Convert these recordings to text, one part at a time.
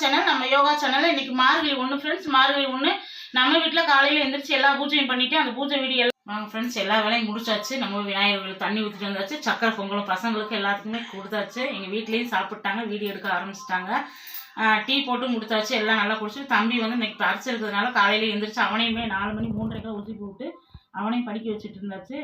Channel நம்ம yoga channel இன்னைக்கு மார்கழி ஒன்று ஃப்ரெண்ட்ஸ் மார்கழி ஒன்று நம்ம வீட்டில் காலையில் எந்திரிச்சு எல்லா பூஜையும் பண்ணிட்டு அந்த பூஜை வீடியோ எல்லாம் ஃப்ரெண்ட்ஸ் எல்லா வேலையும் முடிச்சாச்சு. நம்ம விநாயகர்களுக்கு தண்ணி ஊற்றிட்டு வந்தாச்சு. சக்கரை பொங்கலும் பசங்களுக்கு எல்லாத்துக்குமே கொடுத்தாச்சு. எங்கள் வீட்லேயும் சாப்பிட்டாங்க வீடியோ எடுக்க ஆரம்பிச்சிட்டாங்க. டீ போட்டு முடித்தாச்சு எல்லாம் நல்லா குடிச்சு தம்பி வந்து இன்னைக்கு பரிசு இருக்கிறதுனால காலையில் எந்திரிச்சு அவனையுமே நாலு மணி மூன்றரைக்கெல்லாம் ஊற்றி போட்டு அவனையும் படிக்க வச்சுட்டு இருந்தாச்சு.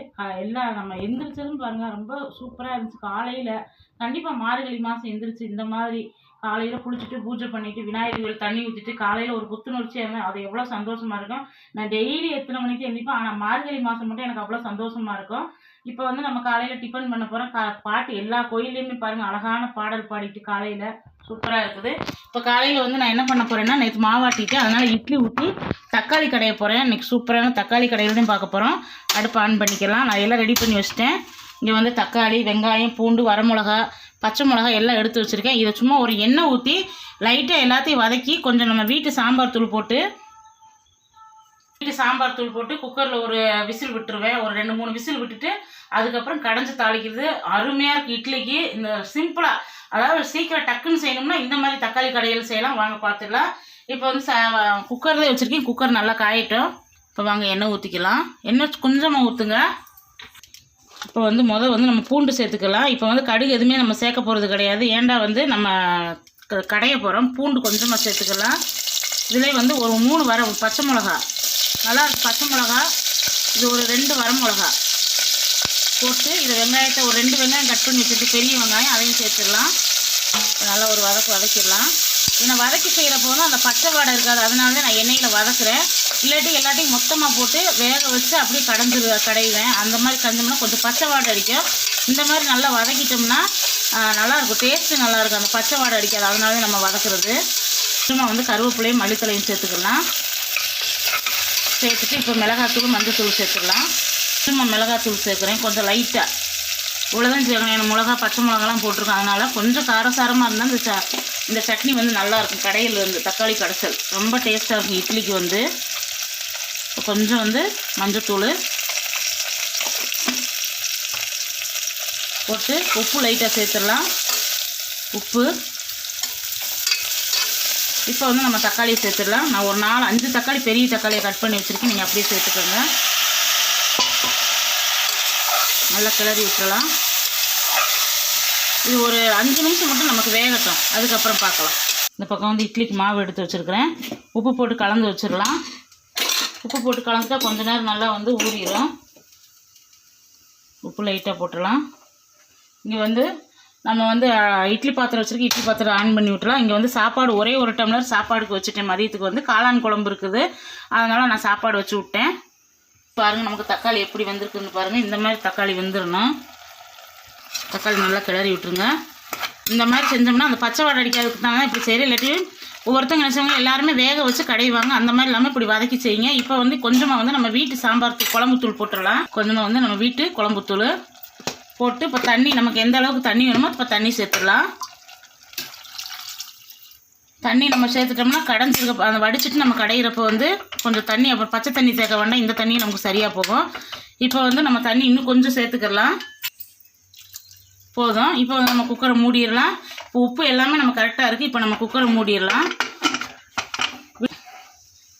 எல்லாம் நம்ம எந்திரிச்சதும் பாருங்க ரொம்ப சூப்பராக இருந்துச்சு. காலையில் கண்டிப்பாக மார்கழி மாதம் எந்திரிச்சு இந்த மாதிரி காலையில் குளிச்சுட்டு பூஜை பண்ணிட்டு விநாயகர்கள் தண்ணி ஊற்றிட்டு காலையில் ஒரு புத்துணர்ச்சியாக இருந்தேன் அது எவ்வளோ சந்தோஷமா இருக்கும். நான் டெய்லி எத்தனை மணிக்கு எழுந்திப்பேன் ஆனால் மார்கழி மாதம் மட்டும் எனக்கு அவ்வளோ சந்தோஷமா இருக்கும். இப்போ வந்து நம்ம காலையில் டிஃபன் பண்ண போகிறோம் கா பாட்டு எல்லா கோயில்லையுமே பாருங்கள் அழகான பாடல் பாடிட்டு காலையில் சூப்பராக இருக்குது. இப்போ காலையில் வந்து நான் என்ன பண்ண போகிறேன்னா நேற்று மாவாட்டிட்டு அதனால் இட்லி ஊற்றி தக்காளி கடைய போகிறேன் இன்றைக்கி சூப்பரான தக்காளி கடையிலையும் பார்க்க போகிறோம் அடுப்பு ஆன் பண்ணிக்கலாம். நான் எல்லாம் ரெடி பண்ணி வச்சிட்டேன். இங்கே வந்து தக்காளி வெங்காயம் பூண்டு வரமிளகா பச்சை மிளகா எல்லாம் எடுத்து வச்சுருக்கேன். இதை சும்மா ஒரு எண்ணெய் ஊற்றி லைட்டாக எல்லாத்தையும் வதக்கி கொஞ்சம் நம்ம வீட்டு சாம்பார் தூள் போட்டு வீட்டு சாம்பார் தூள் போட்டு குக்கரில் ஒரு விசில் விட்டுருவேன். ஒரு ரெண்டு மூணு விசில் விட்டுட்டு அதுக்கப்புறம் கடைஞ்சி தாளிக்கிறது. அருமையாக இருக்குது இட்லிக்கு. இந்த சிம்பிளாக அதாவது சீக்கிரம் டக்குன்னு செய்யணும்னா இந்த மாதிரி தக்காளி கடையில் செய்யலாம். வாங்க பார்த்துடலாம் இப்போ வந்து ச குக்கர்லேயே வச்சுருக்கேன். குக்கர் நல்லா காயட்டும். இப்போ வாங்க எண்ணெய் ஊற்றிக்கலாம் எண்ணெய் கொஞ்சமாக ஊற்றுங்க இப்போ வந்து முதல் வந்து நம்ம பூண்டு சேர்த்துக்கலாம். இப்போ வந்து கடுகு எதுவுமே நம்ம சேர்க்க போகிறது கிடையாது. ஏண்டா வந்து நம்ம க- கடைய போகிறோம் பூண்டு கொஞ்சமாக சேர்த்துக்கலாம். இதில் வந்து ஒரு மூணு வர பச்சை மிளகா. நல்லா பச்சை மிளகா. இது ஒரு ரெண்டு வர மிளகா. போட்டு இதை வெங்காயத்தை ஒரு ரெண்டு வெங்காயம் கட் பண்ணி வச்சுட்டு பெரிய வெங்காயம் அதையும் சேர்த்துடலாம். நல்லா ஒரு வதக்கு வதக்கிடலாம். இதை வதக்கி செய்கிறப்போ வந்து அந்த பச்சை வாடை இருக்காது. அதனால தான் நான் எண்ணெயில் வதக்குறேன். இல்லாட்டி எல்லாத்தையும் மொத்தமாக போட்டு வேக வச்சு அப்படியே கடைஞ்சிரு கடைவேன். அந்த மாதிரி கடைஞ்சோம்னா கொஞ்சம் பச்சை வாடை அடிக்கும். இந்த மாதிரி நல்லா வதக்கிட்டோம்னா நல்லாயிருக்கும் டேஸ்ட்டு நல்லாயிருக்கும் அந்த பச்சை வாடை அடிக்காது. அதனால நம்ம வதக்குறது. சும்மா வந்து கருவேப்பிலையும் மல்லித்தலையும் சேர்த்துக்கலாம். சேர்த்துட்டு இப்போ மிளகாத்தூள் மஞ்சத்தூள் சேர்த்துடலாம் சும்மா மிளகாத்தூள் சேர்க்குறேன். கொஞ்சம் லைட்டாக இவ்வளோதான் சேர்க்கணும் எனக்கு மிளகா பச்சை மிளகாலாம் போட்டிருக்கோம். அதனால் கொஞ்சம் காரசாரமாக இருந்தால் இந்த இந்த சட்னி வந்து நல்லாயிருக்கும். கடையில் இருந்து தக்காளி கடைசல். ரொம்ப டேஸ்ட்டாக இருக்கும் இட்லிக்கு வந்து. கொஞ்சம் வந்து மஞ்சத்தூள் போட்டு உப்பு லைட்டாக சேர்த்துடலாம். உப்பு. இப்போ வந்து நம்ம தக்காளியை சேர்த்துடலாம். நான் ஒரு நாலு அஞ்சு தக்காளி பெரிய தக்காளியை கட் பண்ணி வச்சுருக்கேன். நீங்கள் அப்படியே சேர்த்துக்கோங்க. நல்லா கிளறி விட்டுறலாம் இது ஒரு அஞ்சு நிமிஷம் மட்டும் நமக்கு வேகட்டும். அதுக்கப்புறம் பார்க்கலாம். இந்த பக்கம் வந்து இட்லிக்கு மாவு எடுத்து வச்சுருக்கிறேன். உப்பு போட்டு கலந்து வச்சிடலாம். உப்பு போட்டு கலந்துட்டா கொஞ்ச நேரம் நல்லா வந்து ஊறிடும் உப்பு லைட்டாக போட்டுடலாம். இங்கே வந்து நம்ம வந்து இட்லி பாத்திரம் வச்சுருக்கு இட்லி பாத்திரம் ஆன் பண்ணி விட்டுலாம் இங்கே வந்து சாப்பாடு ஒரே ஒரு டம்ளர் சாப்பாடுக்கு வச்சுட்டேன். மதியத்துக்கு வந்து காளான் குழம்பு இருக்குது. அதனால் நான் சாப்பாடு வச்சு விட்டேன். பாருங்கள் நமக்கு தக்காளி எப்படி வந்திருக்குன்னு பாருங்கள் இந்த மாதிரி தக்காளி வந்துடணும் தக்காளி நல்லா கிளறி விட்டுருங்க. இந்த மாதிரி செஞ்சோம்னா அந்த பச்சை வாடை அடிக்காதுக்கு தான் இப்படி செய்கிறேன் இல்லாட்டி ஒவ்வொருத்தங்க நினச்சவங்க எல்லாருமே வேக வச்சு கடைவாங்க. அந்த மாதிரி இல்லாமல் இப்படி வதக்கி செய்யுங்க. இப்போ வந்து கொஞ்சமாக வந்து நம்ம வீட்டு சாம்பார் தூள் குழம்புத்தூள் போட்டுடலாம். கொஞ்சமாக வந்து நம்ம வீட்டு குழம்புத்தூள் போட்டு இப்போ தண்ணி நமக்கு எந்த அளவுக்கு தண்ணி வேணுமோ இப்போ தண்ணி சேர்த்துடலாம். தண்ணி நம்ம சேர்த்துட்டோம்னா கடைஞ்சிருக்க அந்த வடிச்சிட்டு நம்ம கடையிறப்போ வந்து கொஞ்சம் தண்ணி அப்புறம் பச்சை தண்ணி சேர்க்க வேண்டாம். இந்த தண்ணி நமக்கு சரியாக போகும். இப்போ வந்து நம்ம தண்ணி இன்னும் கொஞ்சம் சேர்த்துக்கலாம் போதும். இப்போ வந்து நம்ம குக்கரை மூடிடலாம். இப்போ உப்பு எல்லாமே நம்ம கரெக்டாக இருக்குது இப்போ நம்ம குக்கரை மூடிடலாம்.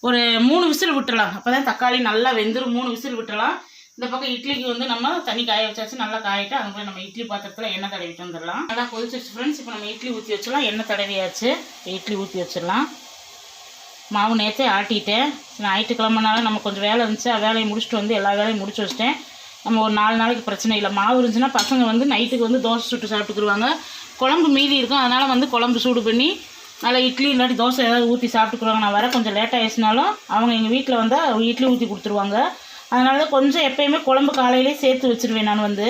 ஒரு மூணு விசில் விட்டுடலாம். அப்போ தான் தக்காளி நல்லா வெந்துடும் மூணு விசில் விட்டுடலாம். இந்த பக்கம் இட்லிக்கு வந்து நம்ம தண்ணி காய வச்சாச்சு. நல்லா காயிட்டு அது போய் நம்ம இட்லி பாத்திரத்தில் எண்ணெய் தடவிட்டு வந்துடலாம். நல்லா கொதிச்சிருச்சு ஃப்ரெண்ட்ஸ் இப்போ நம்ம இட்லி ஊற்றி வச்சிடலாம். எண்ணெய் தடவியாச்சு. இட்லி ஊற்றி வச்சிடலாம். மாவு நேற்றே ஆட்டிட்டேன். ஞாயிற்றுக்கிழமைனால நம்ம கொஞ்சம் வேலை இருந்துச்சு. வேலையை முடிச்சுட்டு வந்து எல்லா வேலையும் முடிச்சு வச்சிட்டேன். நம்ம ஒரு நாலு நாளைக்கு பிரச்சனை இல்லை. மாவு இருந்துச்சுன்னா பசங்க வந்து நைட்டுக்கு வந்து தோசை சுட்டு சாப்பிட்டுக்குருவாங்க. குழம்பு மீதி இருக்கும். அதனால் வந்து குழம்பு சூடு பண்ணி நல்லா இட்லி இல்லாட்டி தோசை ஏதாவது ஊற்றி சாப்பிட்டுக்குருவாங்க. நான் வர கொஞ்சம் லேட் ஆயிடுச்சுனாலும் அவங்க எங்கள் வீட்டில் வந்தால் இட்லி ஊற்றி கொடுத்துருவாங்க. அதனால தான் கொஞ்சம் எப்பயுமே குழம்பு காலையிலே சேர்த்து வச்சிருவேன் நான் வந்து.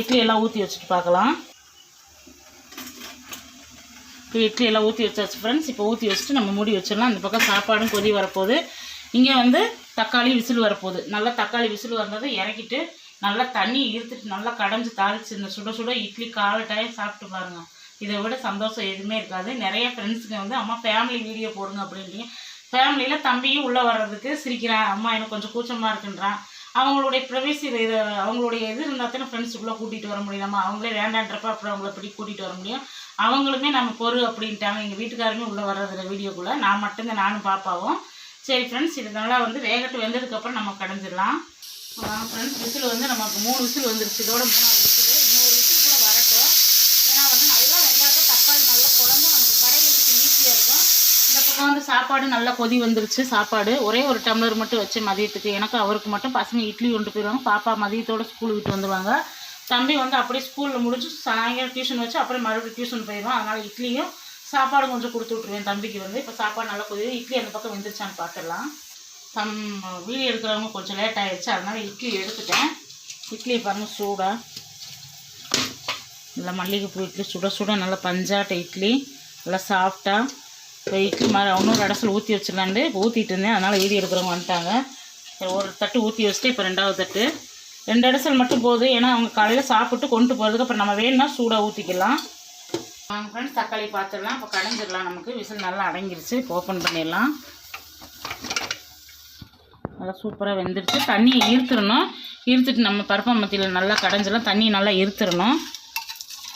இட்லி எல்லாம் ஊற்றி வச்சுட்டு பார்க்கலாம். இப்போ இட்லி எல்லாம் ஊற்றி வச்சாச்சு ஃப்ரெண்ட்ஸ் இப்போ ஊற்றி வச்சுட்டு நம்ம மூடி வச்சிடலாம். அந்த பக்கம் சாப்பாடும் கொதி வரப்போகுது. இங்கே வந்து தக்காளி விசில் வரப்போகுது. நல்லா தக்காளி விசில் வந்ததை இறக்கிட்டு நல்லா தண்ணி இருத்துட்டு நல்லா கடைஞ்சி தாளிச்சு இந்த சுட சுட இட்லி காலை டைம் சாப்பிட்டு பாருங்க. இதை விட சந்தோஷம் எதுவுமே இருக்காது. நிறைய ஃப்ரெண்ட்ஸுங்க வந்து அம்மா ஃபேமிலி வீடியோ போடுங்க அப்படின்றீங்க. ஃபேமிலியில் தம்பியும் உள்ளே வர்றதுக்கு சிரிக்கிறான். அம்மா எனக்கு கொஞ்சம் கூச்சமாக இருக்குன்றான். அவங்களுடைய ப்ரைவேசி இது அவங்களுடைய இது இருந்தால் தானே ஃப்ரெண்ட்ஸ் உள்ளே கூட்டிகிட்டு வர முடியும். நம்ம அவங்களே வேண்டான்றப்ப அப்புறம் அவங்கள எப்படி கூட்டிகிட்டு வர முடியும்? அவங்களுமே நம்ம பொறு அப்படின்ட்டாங்க. எங்கள் வீட்டுக்காருமே உள்ளே வர்றதில்ல வீடியோக்குள்ளே நான் மட்டும்தான் நானும் பாப்பாவும். சரி ஃப்ரெண்ட்ஸ் இது நல்லா வந்து வேகட்டு வெந்ததுக்கப்புறம் நம்ம கடைஞ்சிடலாம். ஃப்ரெண்ட்ஸ் விசில் வந்து நமக்கு மூணு விசில் வந்துருச்சு. இதோட மூணாவது விசில். இன்னொரு விசில் கூட வரட்டும். ஏன்னா வந்து நல்லா வெங்காயம் தக்காளி நல்லா குழம்பு நமக்கு கடையிறதுக்கு ஈஸியாக இருக்கும். இந்த பக்கம் வந்து சாப்பாடு நல்லா கொதி வந்துருச்சு சாப்பாடு. ஒரே ஒரு டம்ளர் மட்டும் வச்சு மதியத்துக்கு. எனக்கு அவருக்கு மட்டும் பசங்க இட்லி கொண்டு போயிடுவாங்க. பாப்பா மதியத்தோட ஸ்கூல் விட்டு வந்துடுவாங்க தம்பி வந்து அப்படியே ஸ்கூலில் முடிச்சு சாயங்காலம் டியூஷன் வச்சு அப்புறம் மறுபடியும் டியூஷன் போயிடுவான். அதனால் இட்லியும் சாப்பாடு கொஞ்சம் கொடுத்து விட்ருவேன் தம்பிக்கு வந்து. இப்போ சாப்பாடு நல்லா கொதி இட்லி அந்த பக்கம் வெந்துருச்சான்னு பார்த்துடலாம் தம் வீடியோ எடுக்கிறவங்க கொஞ்சம் லேட் ஆகிடுச்சு அதனால் இட்லி எடுத்துட்டேன். இட்லி பாருங்க சூடாக நல்லா மல்லிகைப்பூ இட்லி சுட சுட நல்லா பஞ்சாட்ட இட்லி. நல்லா சாஃப்டாக இப்போ இட்லி மாதிரி இன்னொரு இடத்துல ஊற்றி வச்சிடலான்ட்டு இப்போ ஊற்றிட்டு இருந்தேன். அதனால் வீடியோ எடுக்கிறவங்க வந்துட்டாங்க. ஒரு தட்டு ஊற்றி வச்சுட்டு இப்போ ரெண்டாவது தட்டு. ரெண்டு இடத்துல மட்டும் போகுது ஏன்னா அவங்க காலையில் சாப்பிட்டு கொண்டு போகிறதுக்கு அப்புறம் நம்ம வேணும்னா சூடாக ஊற்றிக்கலாம் வாங்க ஃப்ரெண்ட்ஸ் தக்காளி பார்த்துடலாம் இப்போ கடைஞ்சிடலாம். நமக்கு விசில் நல்லா அடங்கிருச்சு. இப்போ ஓப்பன் பண்ணிடலாம். நல்லா சூப்பராக வெந்துடுச்சு தண்ணியை ஈர்த்துடணும். ஈர்த்துட்டு நம்ம பருப்பமத்தியில் நல்லா கடைஞ்சிடலாம். தண்ணியை நல்லா ஈர்த்துடணும்.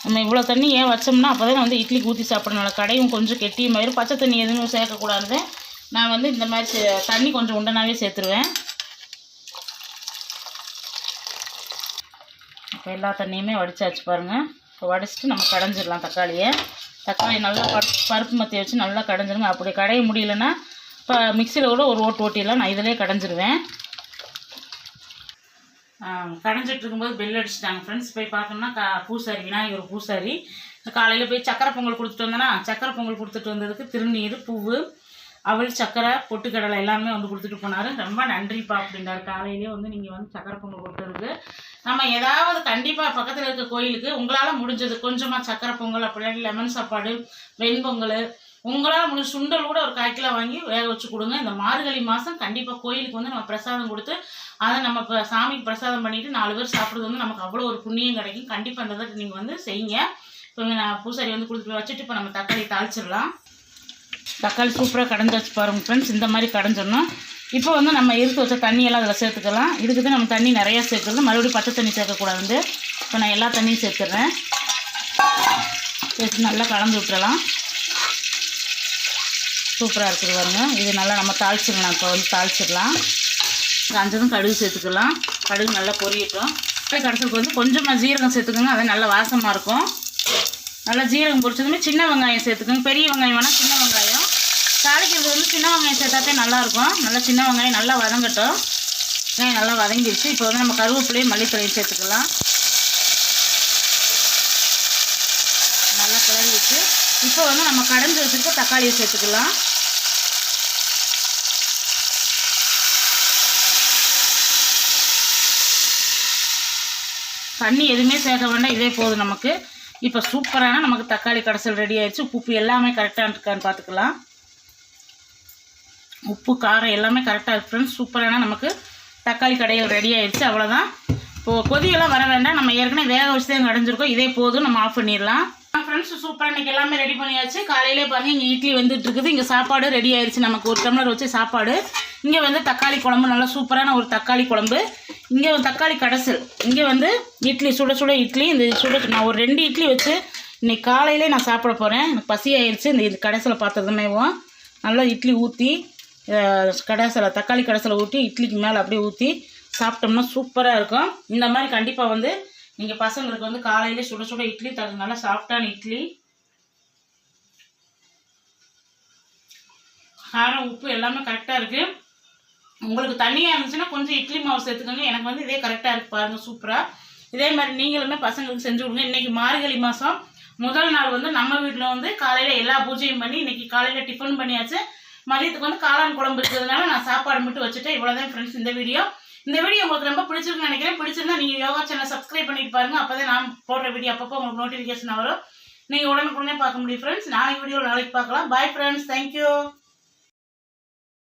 நம்ம இவ்வளோ தண்ணி ஏன் வச்சோம்னா அப்போ தான் வந்து இட்லிக்கு ஊற்றி சாப்பிடணும் கடையும் கொஞ்சம் கெட்டியமாயிரும் பச்சை தண்ணி எதுவும் சேர்க்கக்கூடாது. நான் வந்து இந்த மாதிரி சே- தண்ணி கொஞ்சம் உண்டனாவே சேர்த்துருவேன். இப்போ எல்லா தண்ணியுமே வடிச்சாச்சு பாருங்கள் இப்போ வடிச்சிட்டு நம்ம கடைஞ்சிடலாம் தக்காளியை. தக்காளி நல்லா பருப்பு பருப்பு மத்தி வச்சு நல்லா கடைஞ்சிருங்க. அப்படி கடைய முடியலன்னா இப்போ மிக்சியில் கூட ஒரு ஓட்டு ஓட்டிடலாம். நான் இதிலே கடைஞ்சிருவேன். கடைஞ்சிட்டு இருக்கும்போது பெல் அடிச்சிட்டாங்க ஃப்ரெண்ட்ஸ் போய் பார்த்தோம்னா கா பூசாரி விநாயகர் பூசாரி. காலையில் போய் சக்கரை பொங்கல் கொடுத்துட்டு வந்தேன்னா சக்கரை பொங்கல் கொடுத்துட்டு வந்ததுக்கு திருநீர் பூவு அவள் சக்கரை பொட்டுக்கடலை எல்லாமே வந்து கொடுத்துட்டு போனார். ரொம்ப நன்றிப்பா அப்படின்றாரு. காலையிலேயே வந்து நீங்கள் வந்து சக்கரை பொங்கல் கொடுத்ததுக்கு. நம்ம ஏதாவது கண்டிப்பாக பக்கத்தில் இருக்க கோயிலுக்கு உங்களால் முடிஞ்சது கொஞ்சமாக சக்கரை பொங்கல் அப்படி லெமன் சாப்பாடு வெண்பொங்கல் உங்களால் முடிஞ்ச சுண்டல் கூட ஒரு கால் கிலோ வாங்கி வேக வச்சு கொடுங்க. இந்த மார்கழி மாதம் கண்டிப்பாக கோயிலுக்கு வந்து நம்ம பிரசாதம் கொடுத்து அதை நம்ம இப்போ சாமிக்கு பிரசாதம் பண்ணிவிட்டு நாலு பேர் சாப்பிட்றது வந்து நமக்கு அவ்வளோ ஒரு புண்ணியம் கிடைக்கும். கண்டிப்பாக அந்த இதை நீங்கள் வந்து செய்யுங்க. இப்போ நான் பூசாரி வந்து கொடுத்துட்டு வச்சுட்டு இப்போ நம்ம தக்காளி தாளிச்சிடலாம். தக்காளி சூப்பராக கடைஞ்சி வச்சு பாருங்கள் ஃப்ரெண்ட்ஸ் இந்த மாதிரி கடைஞ்சிடணும் இப்போ வந்து நம்ம எடுத்து வச்ச தண்ணியெல்லாம் அதில் சேர்த்துக்கலாம். இதுக்கு தான் நம்ம தண்ணி நிறையா சேர்க்குறது. மறுபடியும் பச்சை தண்ணி சேர்க்கக்கூடாது இப்போ நான் எல்லா தண்ணியும் சேர்த்துட்றேன். சேர்த்து நல்லா கலந்து விட்டுறலாம். சூப்பராக இருக்குது பாருங்க. இது நல்லா நம்ம தாளிச்சிடலாம். இப்போ வந்து தாளிச்சிடலாம். காஞ்சதும் கடுகு சேர்த்துக்கலாம். கடுகு நல்லா பொரியட்டும். கடைசிக்கு வந்து கொஞ்சமாக ஜீரகம் சேர்த்துக்கோங்க. அது நல்லா வாசமாக இருக்கும். நல்லா ஜீரகம் பொரிச்சதுமே சின்ன வெங்காயம் சேர்த்துக்கோங்க. பெரிய வெங்காயம் வேணால் சின்ன வெங்காயம் தாளிக்கிறது வந்து சின்ன வெங்காயம் சேர்த்தாத்தே நல்லாயிருக்கும். நல்லா சின்ன வெங்காயம் நல்லா வதங்கட்டும். வெங்காயம் நல்லா வதங்கிடுச்சு. இப்போ வந்து நம்ம கருவேப்பிலையும் மல்லித்தலையும் சேர்த்துக்கலாம். நல்லா கிளறி வச்சு இப்போ வந்து நம்ம கடைஞ்சி வச்சுருக்க தக்காளியை சேர்த்துக்கலாம். தண்ணி எதுவுமே சேர்க்க வேண்டாம். இதே போதும் நமக்கு. இப்போ சூப்பரான நமக்கு தக்காளி கடைசல் ரெடி ஆயிடுச்சு. உப்பு எல்லாமே கரெக்டாக இருக்கான்னு பார்த்துக்கலாம். உப்பு காரம் எல்லாமே கரெக்டாக இருக்குது ஃப்ரெண்ட்ஸ் சூப்பரான நமக்கு தக்காளி கடையில் ரெடி ஆயிடுச்சு அவ்வளோதான் இப்போது கொதியெல்லாம் வர வேண்டாம். நம்ம ஏற்கனவே வேக வச்சு தான் கடைஞ்சிருக்கோம் இதே போதும். நம்ம ஆஃப் பண்ணிடலாம். ஃப்ரெண்ட்ஸ் சூப்பராக இன்னைக்கு எல்லாமே ரெடி பண்ணியாச்சு. காலையிலே பாருங்க இங்கே இட்லி வந்துட்டு இருக்குது. இங்கே சாப்பாடு ரெடி ஆயிடுச்சு நமக்கு. ஒரு டம்ளர் வச்சு சாப்பாடு. இங்கே வந்து தக்காளி குழம்பு. நல்லா சூப்பரான ஒரு தக்காளி குழம்பு. இங்கே தக்காளி கடைசல். இங்கே வந்து இட்லி சுட சுட இட்லி. இந்த சுட நான் ஒரு ரெண்டு இட்லி வச்சு இன்றைக்கி காலையிலே நான் சாப்பிட போகிறேன் எனக்கு பசி ஆயிடுச்சு இந்த இது கடைசலை பார்த்ததுமேவும் நல்லா இட்லி ஊற்றி கடைசலை தக்காளி கடைசலை ஊற்றி இட்லிக்கு மேலே அப்படியே ஊற்றி சாப்பிட்டோம்னா சூப்பராக இருக்கும். இந்த மாதிரி கண்டிப்பாக வந்து நீங்கள் பசங்களுக்கு வந்து காலையிலே சுட சுட இட்லி தரது நல்லா சாஃப்டான இட்லி காரம் உப்பு எல்லாமே கரெக்டாக இருக்குது உங்களுக்கு தண்ணியாக இருந்துச்சுன்னா கொஞ்சம் இட்லி மாவு சேர்த்துக்கோங்க. எனக்கு வந்து இதே கரெக்டாக இருக்கு பாருங்கள் சூப்பராக இதே மாதிரி நீங்களுமே பசங்களுக்கு செஞ்சு கொடுங்க. இன்னைக்கு மார்கழி மாதம் முதல் நாள் வந்து நம்ம வீட்டில் வந்து காலையில் எல்லா பூஜையும் பண்ணி இன்றைக்கி காலையில் டிஃபன் பண்ணியாச்சு. மதியத்துக்கு வந்து காளான் குழம்பு இருக்கிறதுனால நான் சாப்பாடு மட்டும் வச்சுட்டேன். இவ்வளோதான் ஃப்ரெண்ட்ஸ் இந்த வீடியோ இந்த வீடியோ உங்களுக்கு ரொம்ப பிடிச்சிருக்குன்னு நினைக்கிறேன். பிடிச்சிருந்தா நீங்கள் யோகா சேனல் சப்ஸ்கிரைப் பண்ணிட்டு பாருங்க. அப்போ நான் போடுற வீடியோ அப்பப்போ உங்களுக்கு நோட்டிஃபிகேஷன் வரும். நீங்கள் உடனுக்குடனே பார்க்க முடியும் ஃப்ரெண்ட்ஸ் நாளைக்கு வீடியோ நாளைக்கு பார்க்கலாம். Bye friends thank you